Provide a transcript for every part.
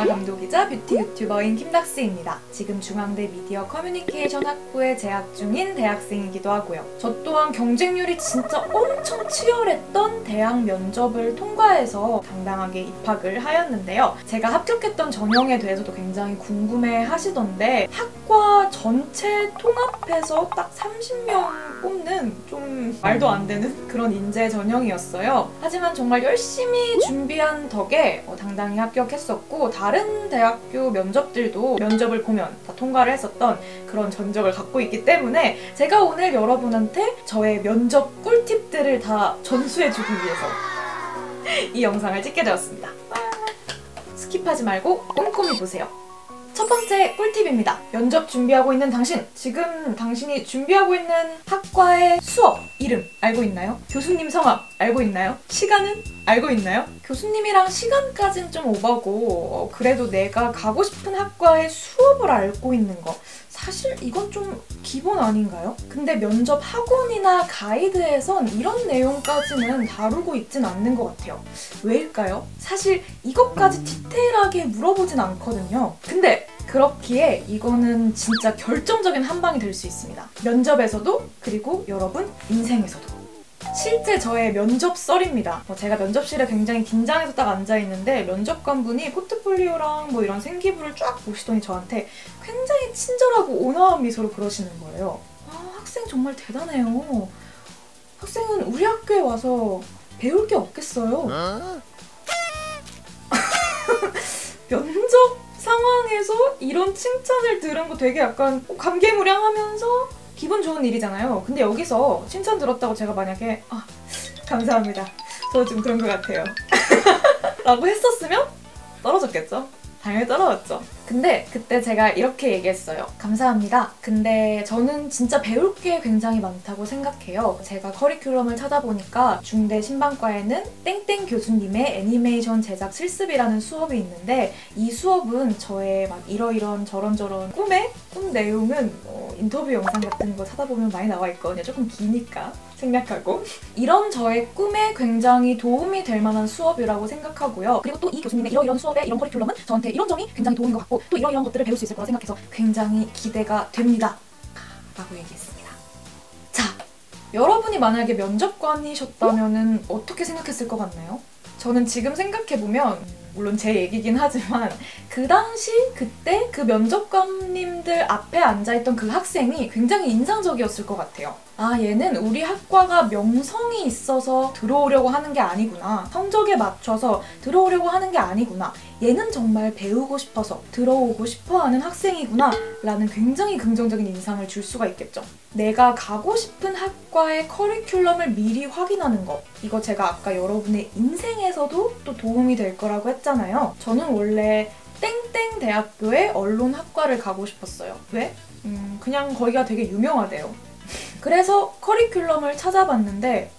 영화 감독이자 뷰티 유튜버인 김닥스입니다. 지금 중앙대 미디어 커뮤니케이션 학부에 재학 중인 대학생이기도 하고요. 저 또한 경쟁률이 진짜 엄청 치열했던 대학 면접을 통과해서 당당하게 입학을 하였는데요. 제가 합격했던 전형에 대해서도 굉장히 궁금해 하시던데 학과 전체 통합해서 딱 30명 뽑는 좀 말도 안 되는 그런 인재 전형이었어요. 하지만 정말 열심히 준비한 덕에 어, 당당히 합격했었고 다른 대학교 면접들도 면접을 보면 다 통과를 했었던 그런 전적을 갖고 있기 때문에 제가 오늘 여러분한테 저의 면접 꿀팁들을 다 전수해주기 위해서 이 영상을 찍게 되었습니다. 스킵하지 말고 꼼꼼히 보세요. 첫 번째 꿀팁입니다. 면접 준비하고 있는 당신, 지금 당신이 준비하고 있는 학과의 수업 이름 알고 있나요? 교수님 성함 알고 있나요? 시간은 알고 있나요? 교수님이랑 시간까진 좀 오버고 어, 그래도 내가 가고 싶은 학과의 수업을 알고 있는 거 사실 이건 좀 기본 아닌가요? 근데 면접 학원이나 가이드에선 이런 내용까지는 다루고 있진 않는 것 같아요. 왜일까요? 사실 이것까지 디테일하게 물어보진 않거든요. 근데 그렇기에 이거는 진짜 결정적인 한 방이 될 수 있습니다. 면접에서도 그리고 여러분 인생에서도. 실제 저의 면접 썰입니다. 어, 제가 면접실에 굉장히 긴장해서 딱 앉아있는데 면접관분이 포트폴리오랑 뭐 이런 생기부를 쫙 보시더니 저한테 굉장히 친절하고 온화한 미소로 그러시는 거예요. 아, 학생 정말 대단해요. 학생은 우리 학교에 와서 배울 게 없겠어요. 면접 상황에서 이런 칭찬을 들은 거 되게 약간 감개무량하면서 기분 좋은 일이잖아요. 근데 여기서 칭찬 들었다고 제가 만약에 아 감사합니다. 저 좀 그런 것 같아요. 라고 했었으면 떨어졌겠죠? 당연히 떨어졌죠. 근데 그때 제가 이렇게 얘기했어요. 감사합니다. 근데 저는 진짜 배울 게 굉장히 많다고 생각해요. 제가 커리큘럼을 찾아보니까 중대 신방과에는 땡땡 교수님의 애니메이션 제작 실습이라는 수업이 있는데 이 수업은 저의 막 이러이런 저런저런 꿈의 꿈 내용은 어, 인터뷰 영상 같은 거 찾아보면 많이 나와 있거든요. 조금 기니까 생략하고 이런 저의 꿈에 굉장히 도움이 될 만한 수업이라고 생각하고요. 그리고 또 이 교수님의 이러이런 수업의 이런 커리큘럼은 저한테 이런 점이 굉장히 도움인 것 같고 또 이러이런 것들을 배울 수 있을 거라 생각해서 굉장히 기대가 됩니다. 라고 얘기했습니다. 자, 여러분이 만약에 면접관이셨다면 어떻게 생각했을 것 같나요? 저는 지금 생각해보면 물론 제 얘기긴 하지만 그 당시 그때 그 면접관님들 앞에 앉아있던 그 학생이 굉장히 인상적이었을 것 같아요. 아 얘는 우리 학과가 명성이 있어서 들어오려고 하는 게 아니구나. 성적에 맞춰서 들어오려고 하는 게 아니구나. 얘는 정말 배우고 싶어서 들어오고 싶어하는 학생이구나 라는 굉장히 긍정적인 인상을 줄 수가 있겠죠. 내가 가고 싶은 학과의 커리큘럼을 미리 확인하는 것 이거 제가 아까 여러분의 인생에서도 또 도움이 될 거라고 했 잖아요. 저는 원래 땡땡 대학교의 언론학과를 가고 싶었어요. 왜? 음, 그냥 거기가 되게 유명하대요. 그래서 커리큘럼을 찾아봤는데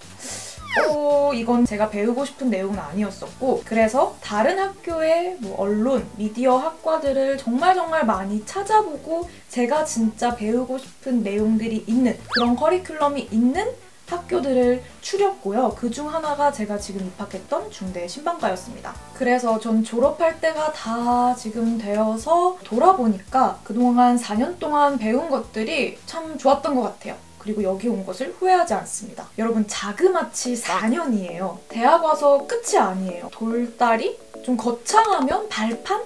어, 이건 제가 배우고 싶은 내용은 아니었었고 그래서 다른 학교의 뭐 언론, 미디어 학과들을 정말 정말 많이 찾아보고 제가 진짜 배우고 싶은 내용들이 있는 그런 커리큘럼이 있는 학교들을 추렸고요. 그 중 하나가 제가 지금 입학했던 중대 신방과였습니다. 그래서 전 졸업할 때가 다 지금 되어서 돌아보니까 그동안 4년 동안 배운 것들이 참 좋았던 것 같아요. 그리고 여기 온 것을 후회하지 않습니다. 여러분 자그마치 4년이에요. 대학 와서 끝이 아니에요. 돌다리? 좀 거창하면 발판?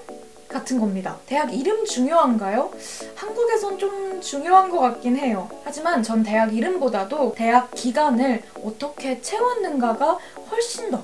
같은 겁니다. 대학 이름 중요한가요? 한국에선 좀 중요한 것 같긴 해요. 하지만 전 대학 이름보다도 대학 기간을 어떻게 채웠는가가 훨씬 더,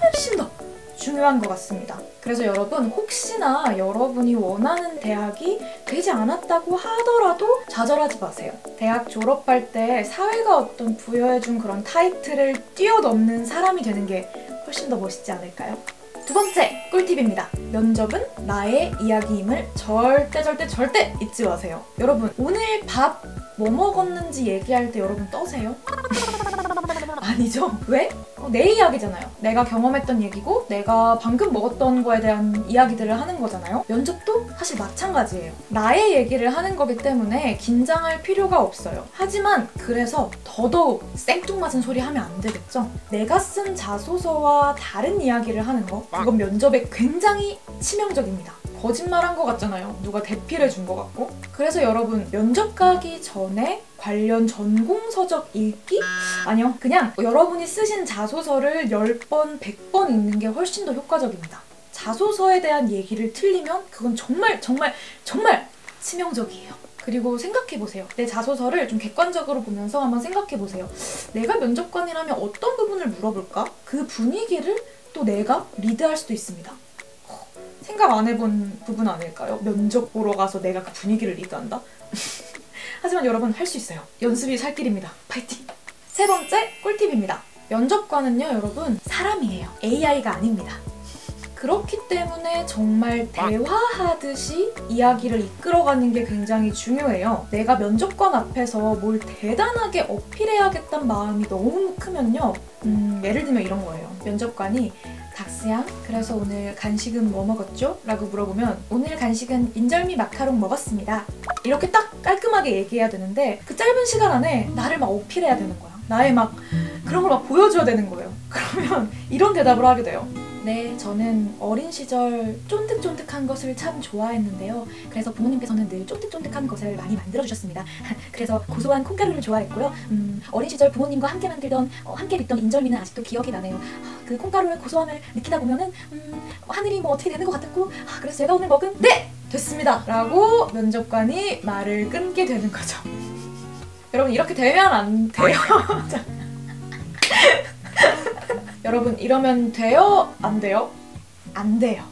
훨씬 더 중요한 것 같습니다. 그래서 여러분 혹시나 여러분이 원하는 대학이 되지 않았다고 하더라도 좌절하지 마세요. 대학 졸업할 때 사회가 어떤 부여해준 그런 타이틀을 뛰어넘는 사람이 되는 게 훨씬 더 멋있지 않을까요? 두 번째 꿀팁입니다. 면접은 나의 이야기임을 절대 절대 절대 잊지 마세요. 여러분 오늘 밥 뭐 먹었는지 얘기할 때 여러분 떠세요? 아니죠? 왜? 어, 내 이야기잖아요. 내가 경험했던 얘기고 내가 방금 먹었던 거에 대한 이야기들을 하는 거잖아요. 면접도 사실 마찬가지예요. 나의 얘기를 하는 거기 때문에 긴장할 필요가 없어요. 하지만 그래서 더더욱 생뚱맞은 소리 하면 안 되겠죠? 내가 쓴 자소서와 다른 이야기를 하는 거 그건 면접에 굉장히 치명적입니다. 거짓말한 것 같잖아요. 누가 대필해 준 것 같고. 그래서 여러분 면접 가기 전에 관련 전공 서적 읽기? 아니요. 그냥 여러분이 쓰신 자소서를 10번, 100번 읽는 게 훨씬 더 효과적입니다. 자소서에 대한 얘기를 틀리면 그건 정말 정말 정말 치명적이에요. 그리고 생각해보세요. 내 자소서를 좀 객관적으로 보면서 한번 생각해보세요. 내가 면접관이라면 어떤 부분을 물어볼까? 그 분위기를 또 내가 리드할 수도 있습니다. 생각 안 해본 부분 아닐까요? 면접 보러 가서 내가 그 분위기를 리드한다? 하지만 여러분 할 수 있어요. 연습이 살 길입니다. 파이팅! 세 번째 꿀팁입니다. 면접관은요, 여러분, 사람이에요. AI가 아닙니다. 그렇기 때문에 정말 대화하듯이 이야기를 이끌어가는 게 굉장히 중요해요. 내가 면접관 앞에서 뭘 대단하게 어필해야겠다는 마음이 너무 크면요. 음, 예를 들면 이런 거예요. 면접관이 닥스양, 그래서 오늘 간식은 뭐 먹었죠? 라고 물어보면 오늘 간식은 인절미 마카롱 먹었습니다. 이렇게 딱 깔끔하게 얘기해야 되는데 그 짧은 시간 안에 나를 막 어필해야 되는 거야. 나의 막 그런 걸 막 보여줘야 되는 거예요. 그러면 이런 대답을 하게 돼요. 네, 저는 어린 시절 쫀득쫀득한 것을 참 좋아했는데요. 그래서 부모님께서는 늘 쫀득쫀득한 것을 많이 만들어주셨습니다. 그래서 고소한 콩가루를 좋아했고요. 음, 어린 시절 부모님과 함께 만들던, 어, 함께 빚던 인절미는 아직도 기억이 나네요. 그 콩가루의 고소함을 느끼다 보면은 음, 하늘이 뭐 어떻게 되는 것 같았고, 아, 그래서 제가 오늘 먹은 네! 됐습니다! 라고 면접관이 말을 끊게 되는 거죠. 여러분 이렇게 되면 안 돼요. 여러분 이러면 돼요? 안 돼요? 안 돼요.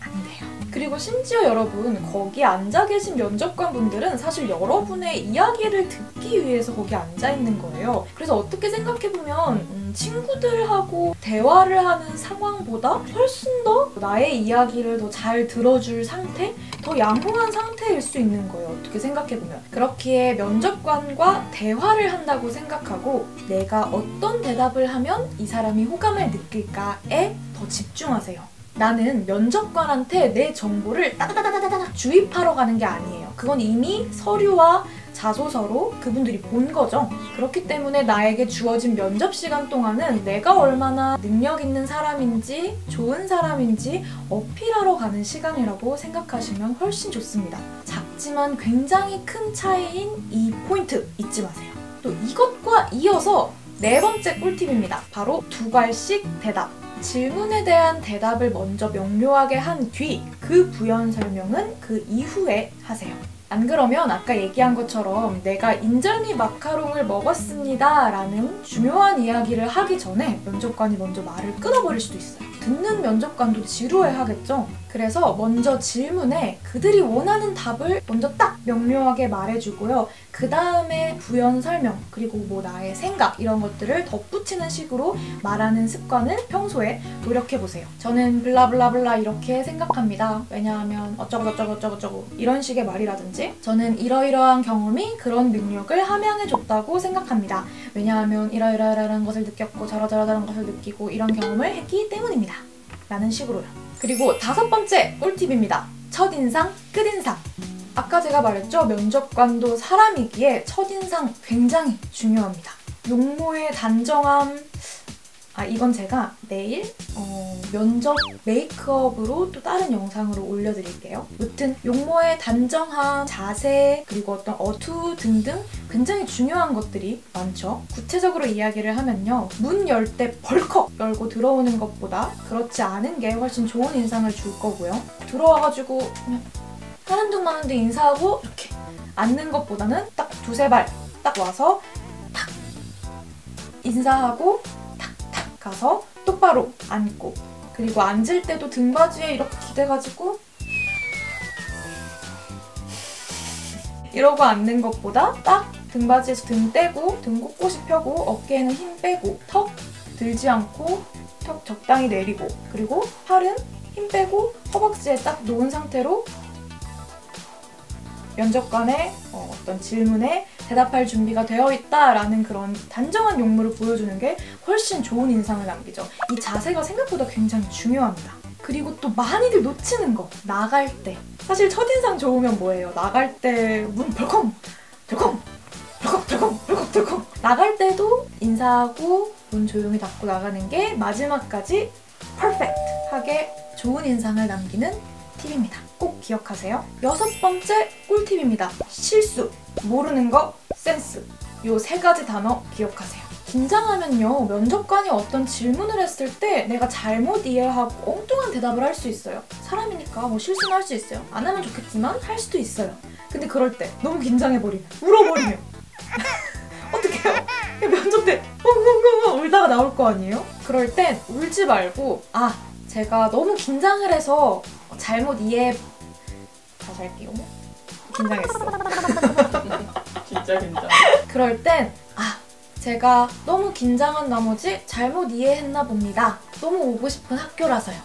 안 돼요. 그리고 심지어 여러분 거기 앉아 계신 면접관 분들은 사실 여러분의 이야기를 듣기 위해서 거기 앉아 있는 거예요. 그래서 어떻게 생각해 보면 음, 친구들하고 대화를 하는 상황보다 훨씬 더 나의 이야기를 더 잘 들어줄 상태, 더 양호한 상태일 수 있는 거예요. 어떻게 생각해 보면 그렇기에 면접관과 대화를 한다고 생각하고 내가 어떤 대답을 하면 이 사람이 호감을 느낄까에 더 집중하세요. 나는 면접관한테 내 정보를 따다다다다다 주입하러 가는 게 아니에요. 그건 이미 서류와 자소서로 그분들이 본 거죠. 그렇기 때문에 나에게 주어진 면접 시간 동안은 내가 얼마나 능력 있는 사람인지 좋은 사람인지 어필하러 가는 시간이라고 생각하시면 훨씬 좋습니다. 작지만 굉장히 큰 차이인 이 포인트 잊지 마세요. 또 이것과 이어서 네 번째 꿀팁입니다. 바로 두 발씩 대답. 질문에 대한 대답을 먼저 명료하게 한 뒤 그 부연 설명은 그 이후에 하세요. 안 그러면 아까 얘기한 것처럼 내가 인절미 마카롱을 먹었습니다 라는 중요한 이야기를 하기 전에 면접관이 먼저 말을 끊어버릴 수도 있어요. 듣는 면접관도 지루해 하겠죠? 그래서 먼저 질문에 그들이 원하는 답을 먼저 딱 명료하게 말해주고요. 그 다음에 부연 설명, 그리고 뭐 나의 생각, 이런 것들을 덧붙이는 식으로 말하는 습관을 평소에 노력해보세요. 저는 블라블라블라 이렇게 생각합니다. 왜냐하면 어쩌고저쩌고저쩌고 이런 식의 말이라든지 저는 이러이러한 경험이 그런 능력을 함양해줬다고 생각합니다. 왜냐하면 이러이러이러한 것을 느꼈고 저러저러한 것을 느끼고 이런 경험을 했기 때문입니다. 라는 식으로요. 그리고 다섯 번째 꿀팁입니다. 첫인상, 끝인상. 아까 제가 말했죠. 면접관도 사람이기에 첫인상 굉장히 중요합니다. 용모의 단정함, 아 이건 제가 내일 어, 면접 메이크업으로 또 다른 영상으로 올려드릴게요. 무튼 용모의 단정함, 자세, 그리고 어떤 어투 등등 굉장히 중요한 것들이 많죠. 구체적으로 이야기를 하면요. 문 열 때 벌컥 열고 들어오는 것보다 그렇지 않은 게 훨씬 좋은 인상을 줄 거고요. 들어와가지고 그냥 하는 둥 마는 둥 인사하고 이렇게 앉는 것보다는 딱 두세 발 딱 와서 탁 인사하고 가서 똑바로 앉고 그리고 앉을 때도 등받이에 이렇게 기대가지고 이러고 앉는 것보다 딱 등받이에서 등 떼고 등 꼿꼿이 펴고 어깨에는 힘 빼고 턱 들지 않고 턱 적당히 내리고 그리고 팔은 힘 빼고 허벅지에 딱 놓은 상태로 면접관의 어, 떤 질문에 대답할 준비가 되어 있다라는 그런 단정한 용무를 보여주는 게 훨씬 좋은 인상을 남기죠. 이 자세가 생각보다 굉장히 중요합니다. 그리고 또 많이들 놓치는 거 나갈 때 사실 첫인상 좋으면 뭐예요? 나갈 때 문 벌컹 벌컹 벌컥 벌컥 벌컥 벌컥 나갈 때도 인사하고 문 조용히 닫고 나가는 게 마지막까지 퍼펙트하게 좋은 인상을 남기는 팁입니다. 꼭 기억하세요. 여섯 번째 꿀팁입니다. 실수, 모르는 거, 센스. 요 세 가지 단어 기억하세요. 긴장하면요, 면접관이 어떤 질문을 했을 때 내가 잘못 이해하고 엉뚱한 대답을 할 수 있어요. 사람이니까 뭐 실수는 할 수 있어요. 안 하면 좋겠지만 할 수도 있어요. 근데 그럴 때 너무 긴장해버리면, 울어버리면. 어떡해요? 면접 때 엉엉엉 울다가 나올 거 아니에요? 그럴 땐 울지 말고, 아, 제가 너무 긴장을 해서 잘못 이해 다시 할게요. 긴장했어. 진짜 긴장. 그럴 땐 아, 제가 너무 긴장한 나머지 잘못 이해했나 봅니다. 너무 오고 싶은 학교라서요.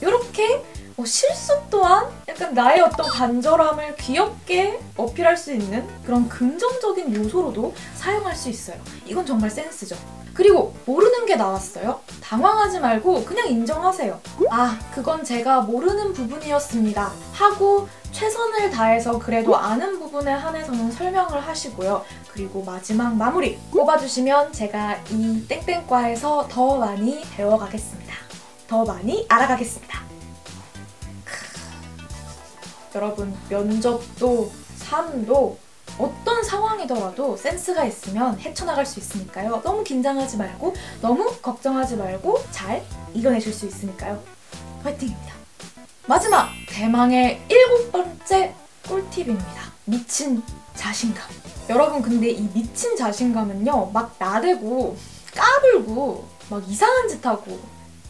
이렇게 뭐 실수 또한 약간 나의 어떤 간절함을 귀엽게 어필할 수 있는 그런 긍정적인 요소로도 사용할 수 있어요. 이건 정말 센스죠. 그리고 모르는 게 나왔어요. 당황하지 말고 그냥 인정하세요. 아, 그건 제가 모르는 부분이었습니다. 하고 최선을 다해서 그래도 아는 부분에 한해서는 설명을 하시고요. 그리고 마지막 마무리 뽑아주시면 제가 이 땡땡과에서 더 많이 배워가겠습니다. 더 많이 알아가겠습니다. 크. 여러분 면접도 삶도 어떤 상황이더라도 센스가 있으면 헤쳐나갈 수 있으니까요. 너무 긴장하지 말고 너무 걱정하지 말고 잘 이겨내실 수 있으니까요. 화이팅입니다. 마지막 대망의 일곱 번째 꿀팁입니다. 미친 자신감. 여러분 근데 이 미친 자신감은요 막 나대고 까불고 막 이상한 짓 하고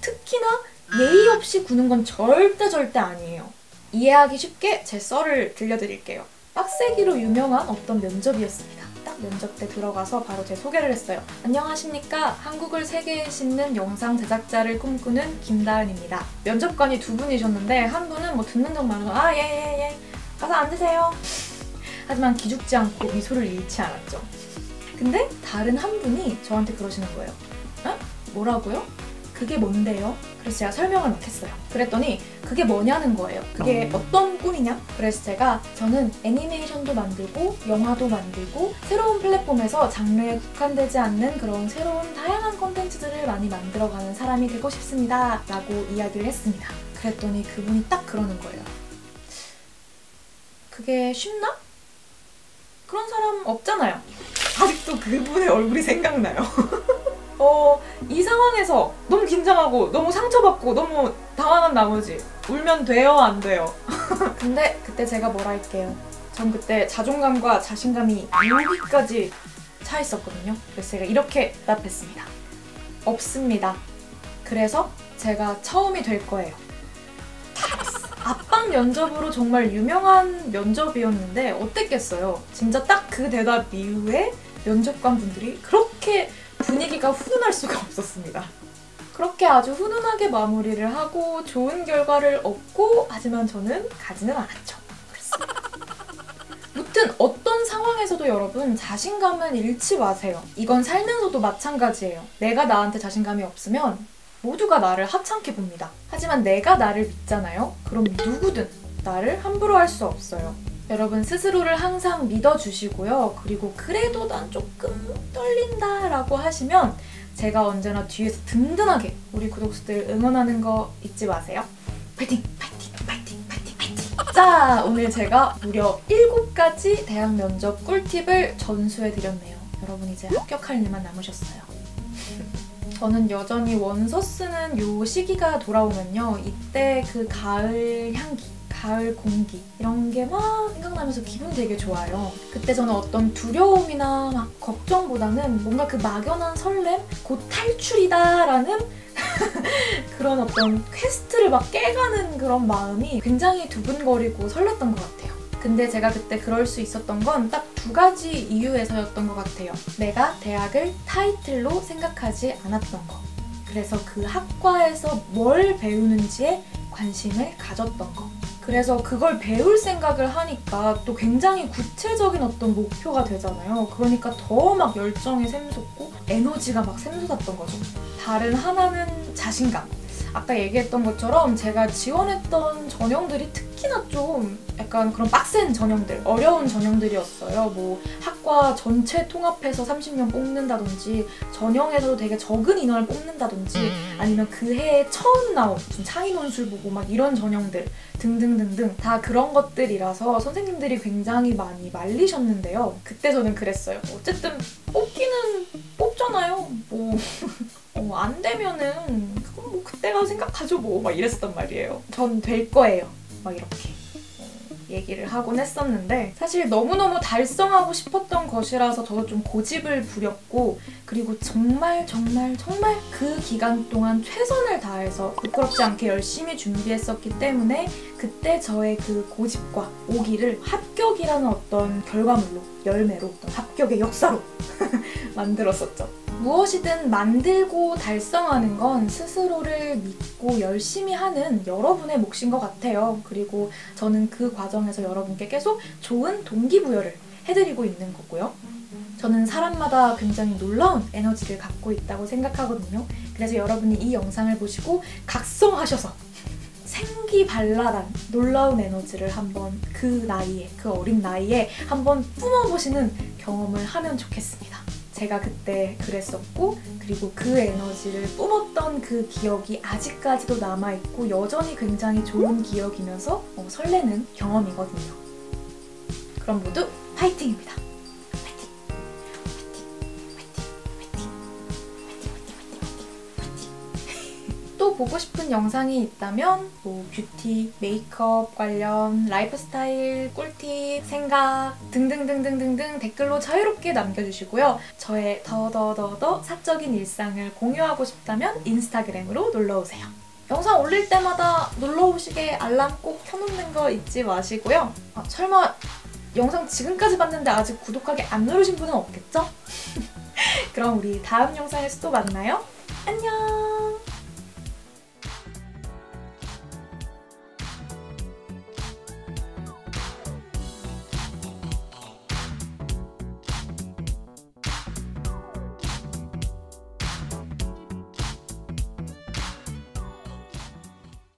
특히나 예의 없이 구는 건 절대 절대 아니에요. 이해하기 쉽게 제 썰을 들려드릴게요. 빡세기로 유명한 어떤 면접이었습니다. 딱 면접 때 들어가서 바로 제 소개를 했어요. 안녕하십니까. 한국을 세계에 싣는 영상 제작자를 꿈꾸는 김다은입니다. 면접관이 두 분이셨는데 한 분은 뭐 듣는 척만 하고 아, 예, 예, 예. 가서 앉으세요. 하지만 기죽지 않고 미소를 잃지 않았죠. 근데 다른 한 분이 저한테 그러시는 거예요. 어? 뭐라고요? 그게 뭔데요? 그래서 제가 설명을 막 했어요. 그랬더니 그게 뭐냐는 거예요. 그게 어떤 꿈이냐? 그래서 제가 저는 애니메이션도 만들고 영화도 만들고 새로운 플랫폼에서 장르에 국한되지 않는 그런 새로운 다양한 콘텐츠들을 많이 만들어가는 사람이 되고 싶습니다. 라고 이야기를 했습니다. 그랬더니 그분이 딱 그러는 거예요. 그게 쉽나? 그런 사람 없잖아요. 아직도 그분의 얼굴이 생각나요. 어, 이 상황에서 너무 긴장하고 너무 상처받고 너무 당황한 나머지 울면 돼요, 안 돼요? 근데 그때 제가 뭘 할게요? 전 그때 자존감과 자신감이 여기까지 차 있었거든요. 그래서 제가 이렇게 대답했습니다. 없습니다. 그래서 제가 처음이 될 거예요. 압박 면접으로 정말 유명한 면접이었는데 어땠겠어요? 진짜 딱 그 대답 이후에 면접관 분들이 그렇게 분위기가 훈훈할 수가 없었습니다. 그렇게 아주 훈훈하게 마무리를 하고 좋은 결과를 얻고 하지만 저는 가지는 않았죠. 무튼 어떤 상황에서도 여러분 자신감은 잃지 마세요. 이건 살면서도 마찬가지예요. 내가 나한테 자신감이 없으면 모두가 나를 하찮게 봅니다. 하지만 내가 나를 믿잖아요? 그럼 누구든 나를 함부로 할 수 없어요. 여러분 스스로를 항상 믿어주시고요. 그리고 그래도 난 조금 떨린다 라고 하시면 제가 언제나 뒤에서 든든하게 우리 구독자들 응원하는 거 잊지 마세요. 파이팅! 파이팅! 파이팅! 파이팅! 파이팅! 자, 오늘 제가 무려 7가지 대학 면접 꿀팁을 전수해드렸네요. 여러분 이제 합격할 일만 남으셨어요. 저는 여전히 원서 쓰는 요 시기가 돌아오면요. 이때 그 가을 향기, 가을 공기 이런 게 막 생각나면서 기분 되게 좋아요. 그때 저는 어떤 두려움이나 막 걱정보다는 뭔가 그 막연한 설렘, 곧 탈출이다라는 그런 어떤 퀘스트를 막 깨가는 그런 마음이 굉장히 두근거리고 설렜던 것 같아요. 근데 제가 그때 그럴 수 있었던 건 딱 두 가지 이유에서였던 것 같아요. 내가 대학을 타이틀로 생각하지 않았던 거. 그래서 그 학과에서 뭘 배우는지에 관심을 가졌던 거. 그래서 그걸 배울 생각을 하니까 또 굉장히 구체적인 어떤 목표가 되잖아요. 그러니까 더 막 열정이 샘솟고 에너지가 막 샘솟았던 거죠. 다른 하나는 자신감. 아까 얘기했던 것처럼 제가 지원했던 전형들이 특 히나 좀 약간 그런 빡센 전형들, 어려운 전형들이었어요. 뭐 학과 전체 통합해서 30명 뽑는다든지 전형에서도 되게 적은 인원을 뽑는다든지 아니면 그 해에 처음 나온 무슨 창의 논술 보고 막 이런 전형들 등등등등 다 그런 것들이라서 선생님들이 굉장히 많이 말리셨는데요. 그때 저는 그랬어요. 어쨌든 뽑기는 뽑잖아요. 뭐. 어, 안 되면은 그건 뭐 그때가 생각하죠 뭐 막 이랬었단 말이에요. 전 될 거예요. 막 이렇게 어, 얘기를 하곤 했었는데 사실 너무너무 달성하고 싶었던 것이라서 저도 좀 고집을 부렸고 그리고 정말 정말 정말 그 기간 동안 최선을 다해서 부끄럽지 않게 열심히 준비했었기 때문에 그때 저의 그 고집과 오기를 합격이라는 어떤 결과물로 열매로 합격의 역사로 만들었었죠. 무엇이든 만들고 달성하는 건 스스로를 믿고 열심히 하는 여러분의 몫인 것 같아요. 그리고 저는 그 과정에서 여러분께 계속 좋은 동기부여를 해드리고 있는 거고요. 저는 사람마다 굉장히 놀라운 에너지를 갖고 있다고 생각하거든요. 그래서 여러분이 이 영상을 보시고 각성하셔서 생기발랄한 놀라운 에너지를 한번 그 나이에, 그 어린 나이에 한번 뿜어보시는 경험을 하면 좋겠습니다. 제가 그때 그랬었고 그리고 그 에너지를 뿜었던 그 기억이 아직까지도 남아있고 여전히 굉장히 좋은 기억이면서 어, 설레는 경험이거든요. 그럼 모두 파이팅입니다. 또 보고 싶은 영상이 있다면 뭐 뷰티, 메이크업 관련, 라이프 스타일, 꿀팁, 생각 등등등등등등 댓글로 자유롭게 남겨주시고요. 저의 더더더더 사적인 일상을 공유하고 싶다면 인스타그램으로 놀러오세요. 영상 올릴 때마다 놀러오시게 알람 꼭 켜놓는 거 잊지 마시고요. 아, 설마 영상 지금까지 봤는데 아직 구독하기 안 누르신 분은 없겠죠? 그럼 우리 다음 영상에서 또 만나요. 안녕!